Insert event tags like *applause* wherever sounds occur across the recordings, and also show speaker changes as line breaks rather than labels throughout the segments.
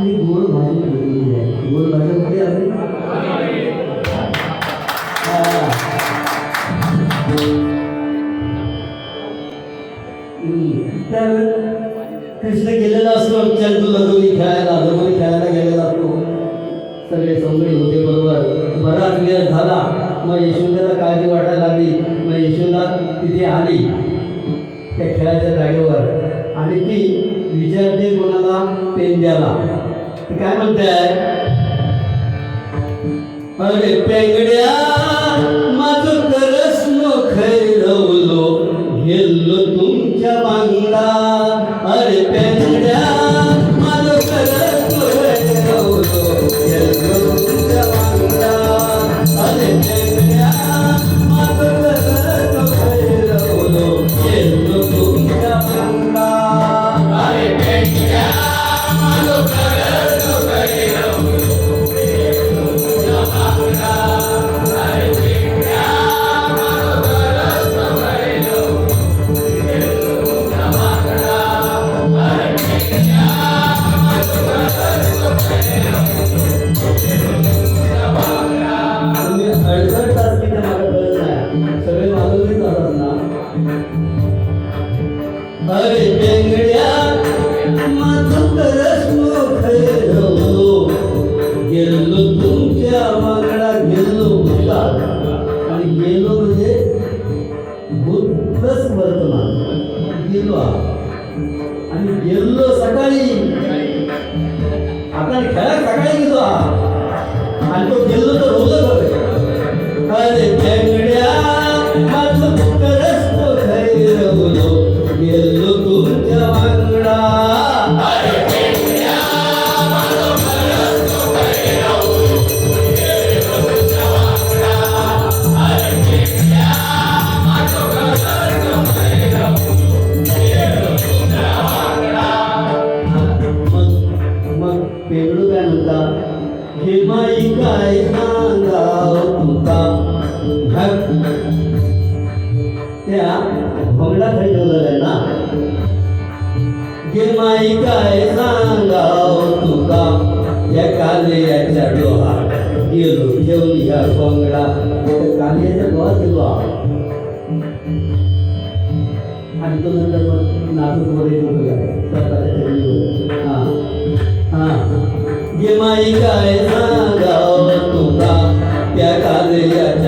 आपली गोड भाजी केलेली आहे. गोड भाज्यामध्ये आपली हा. तर कृष्ण गेलेला असतो चंदू लगोरी खेळायला लगोरी खेळायला गेलेला असतो. सगळे सौंदर्य होते बरोबर. बराच वेळ झाला. मग यशोदेला काळजी वाटायला लागली. मग यशोदा तिथे आली. त्या खेळाच्या जागेवर. आणि ती विचारते कोणाला? पेंद्याला ती काय म्हणते अरे पेंगड्या हो. गेलो तुमच्या आणि गेलो म्हणजे वर्तमान. गेलो हा. आणि सकाळी. आता खेळा मग काय म्हणता हे माई काय सांगा तुका त्या भोंगडा खाली ठेवलेला ना? हे माई काय सांगा तुका या कालियाच्या डोहात गेलो ठेवून या भोंगडा त्या कालियाच्या डोहात गेलो आणि तो नंतर मग नाचत मध्ये येतो हां. माई काय सांगाव तुका त्या काजयाच्या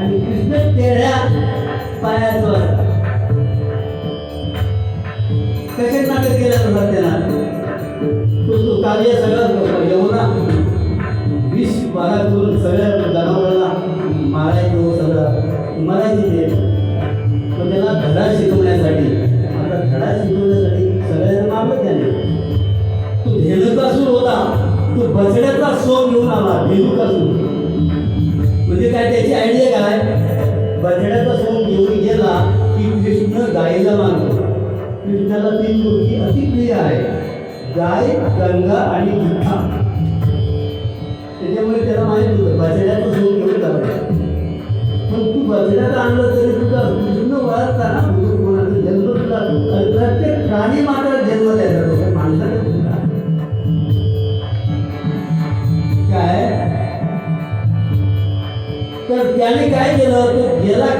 आणि कृष्ण तेरा पायाचं असतात कसे नाटक केलं जातात त्याला तो तो कार्य सगळं करतो. यमुना विष बारा करून सगळ्या जनावरांना मारायचो हो सगळं. मरायची ते. पण त्याला धडा शिकवण्यासाठी आता धडा शिकवण्यासाठी सगळ्यांना मारलं त्याने. तो धेनुकासूर होता. तो बचड्याचा सोम घेऊन आला धेनुकासूर. म्हणजे काय त्याची आयडिया काय? बछड्याचा घेऊन गेला की कृष्ण गायीला मानतो कृष्णाला तीन गोष्टी अतिप्रिय आहे गाय गंगा आणि गुठा त्याच्यामुळे त्याला माहीत होतं बछड्याचं सोम घेऊन जावं. पण तू बछड्याला आणलं तरी तुझा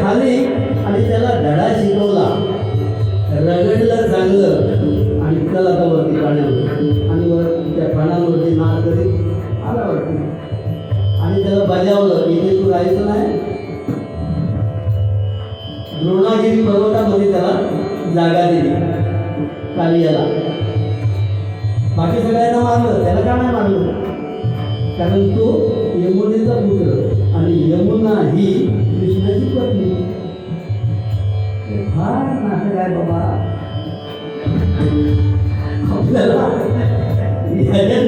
खाली आणि त्याला धडा शिकवला. रगडलं चांगलं आणि त्याला आता वरती पाण्यावर आणि वर त्या पाण्यावरती नाच करीत आला वरती. आणि त्याला बजावलं इथे तू राहायचं नाही. द्रोणागिरी पर्वतामध्ये त्याला जागा दिली. कालियाला. बाकी सगळ्यांना मानलं त्याला का नाही मानलं कारण तो यमुनेचा पुत्र आणि यमुना ही नाटक आहे बाबा? आपल्याला *laughs*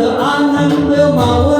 आनंद माव